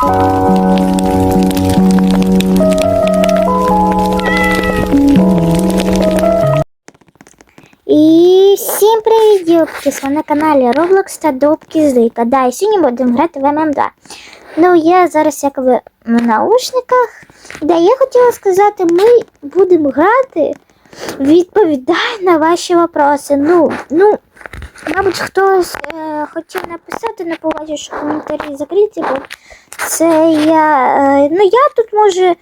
І всім привіт, дівки! Ви на каналі Roblox та Добки Зика. Да, і сьогодні будемо грати в ММ2. Ну, я зараз якби в наушниках. Да, я хотіла сказати, ми будемо грати. Відповідає на ваші вопроси. Ну, ну, мабуть, хтось е, хотів написати, не побачив, що коментарі закриті, бо це я. Е, ну, я тут може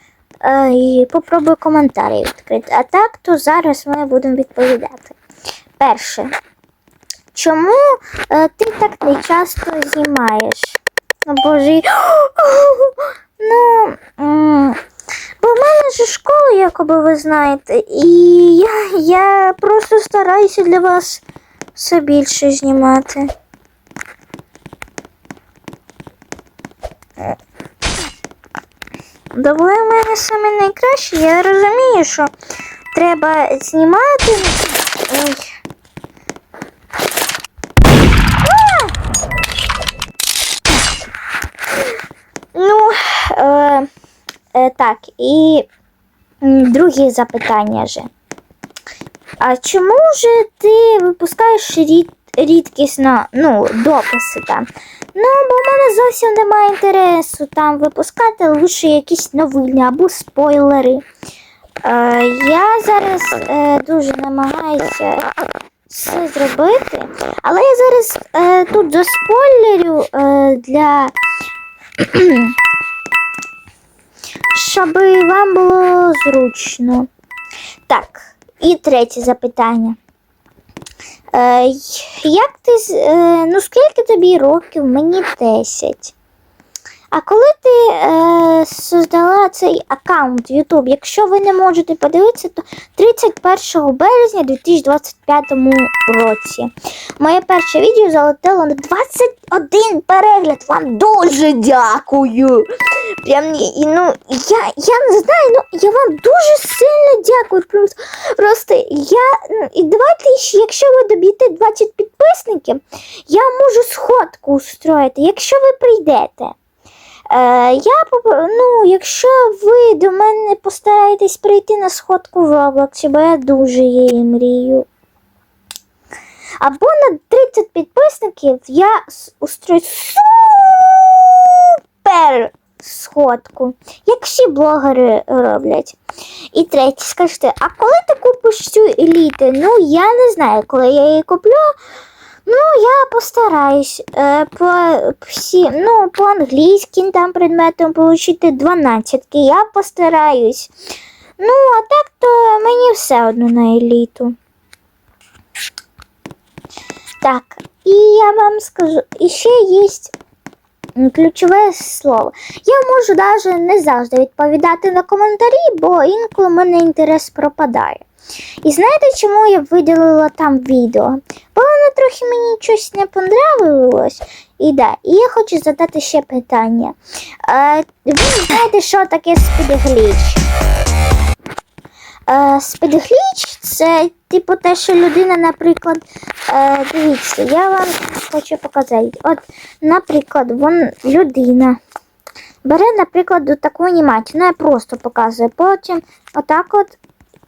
е, попробую коментарі відкрити. А так, то зараз ми будемо відповідати. Перше. Чому е, ти так не часто знімаєш? О, Боже. Ну, бо в мене ж школа, якоби ви знаєте, і я, я просто стараюся для вас все більше знімати. Да ви в мене саме найкраще. Я розумію, що треба знімати. Ой. Ну, е, е, так, і друге запитання же. А чому ж ти випускаєш рід, рідкісно ну, дописи там? Ну, бо в мене зовсім немає інтересу там випускати лише якісь новини або спойлери. Е, я зараз е, дуже намагаюся все зробити, але я зараз е, тут заспойлерю е, для щоб вам було зручно. Так, і третє запитання. Е, як ти, е, ну скільки тобі років? Мені 10. А коли ти е, создала цей аккаунт YouTube, якщо ви не можете подивитися, то 31 березня 2025 році. Моє перше відео залетіло на 21 перегляд. Вам дуже дякую. Прям ну, я, я не знаю, ну я вам дуже сильно дякую. Просто, просто я. ну, І давайте, ще, якщо ви доб'єте 20 підписників, я можу сходку устроїти, якщо ви прийдете. Е, я ну, якщо ви до мене постараєтесь прийти на сходку в Роблоксі, бо я дуже її мрію. Або на 30 підписників я устрою супер сходку, як всі блогери роблять. І третє, скажете, а коли ти купиш цю еліту? Ну, я не знаю, коли я її куплю. Ну, я постараюсь е, по всі, ну, по англійським там предметам отримати 12. Я постараюсь. Ну, а так то мені все одно на еліту. Так, і я вам скажу, і ще є ключове слово. Я можу навіть не завжди відповідати на коментарі, бо інколи в мене інтерес пропадає. І знаєте, чому я виділила там відео? Бо воно трохи мені щось не понравилось. І да, і я хочу задати ще питання. Е, ви знаєте, що таке спідгліч? Е, спідгліч це типу те, що людина, наприклад, е, дивіться, я вам хочу показати. От, наприклад, вон людина. Бере, наприклад, таку анімацію. Ну, я просто показую. Потім отак от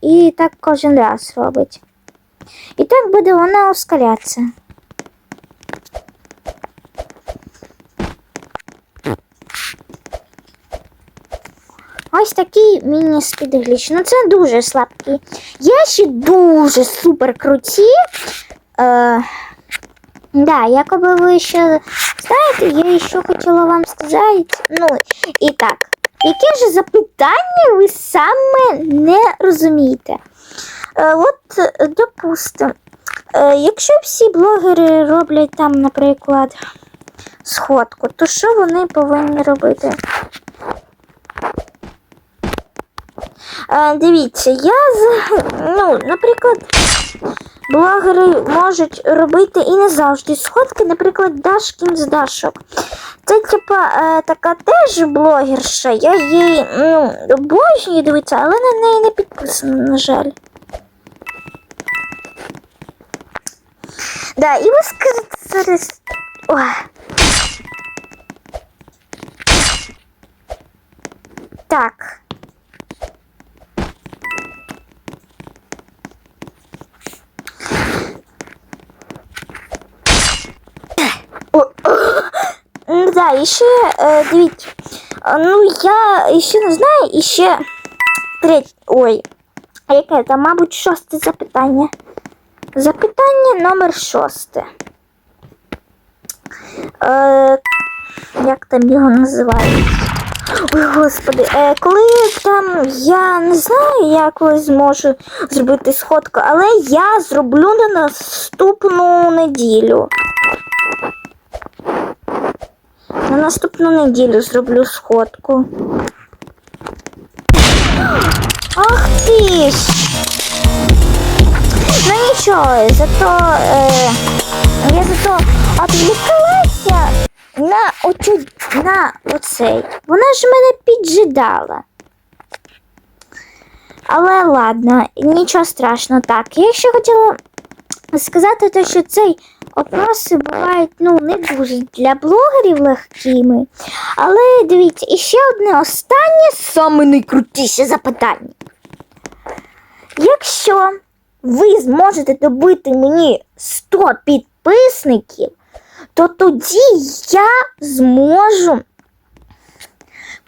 і так кожен раз робить. І так буде вона ускорятися. Ось такий міні-спідгліч. Ну це дуже слабкий. Є ще дуже супер круті. Е, да, якоби ви ще знаєте, я ще хотіла вам сказати. Ну, і так, яке ж запитання ви саме не розумієте? Е, от, е, допустимо, е, якщо всі блогери роблять там, наприклад, сходку, то що вони повинні робити? Дивіться, я ну, наприклад, блогери можуть робити і не завжди сходки, наприклад, Дашкін з Дашок. Це, типа, е, така теж блогерша. Я її ну, обожнюю дивитися, але на неї не підписана, на жаль. Да, і ви скажете зараз. Ой. Так. Да, і ще дивіться. Ну, я ще не знаю, і ще третє. Ой, а яке там, мабуть, шосте запитання. Запитання номер шосте. Е, як там його називають? Ой, господи, е, коли там я не знаю, як ви зможу зробити сходку, але я зроблю на наступну неділю. На наступну неділю зроблю сходку. Ах ти ж! Ну нічого, зато е, я зато відвлеклася на оцю, на оцей. Вона ж мене піджидала. Але ладно, нічого страшного. Так, я ще хотіла сказати, те, що цей опроси бувають ну, не дуже для блогерів легкими. Але дивіться, і ще одне останнє саме найкрутіше запитання. Якщо ви зможете добити мені 100 підписників, то тоді я зможу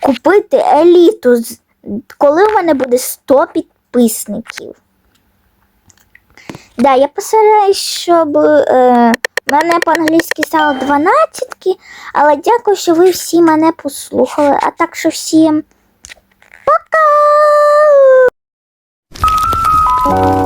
купити еліту, коли в мене буде 100 підписників. Да, я постараюсь, щоб е, мене по-англійськи стало 12, але дякую, що ви всі мене послухали. А так що всім пока!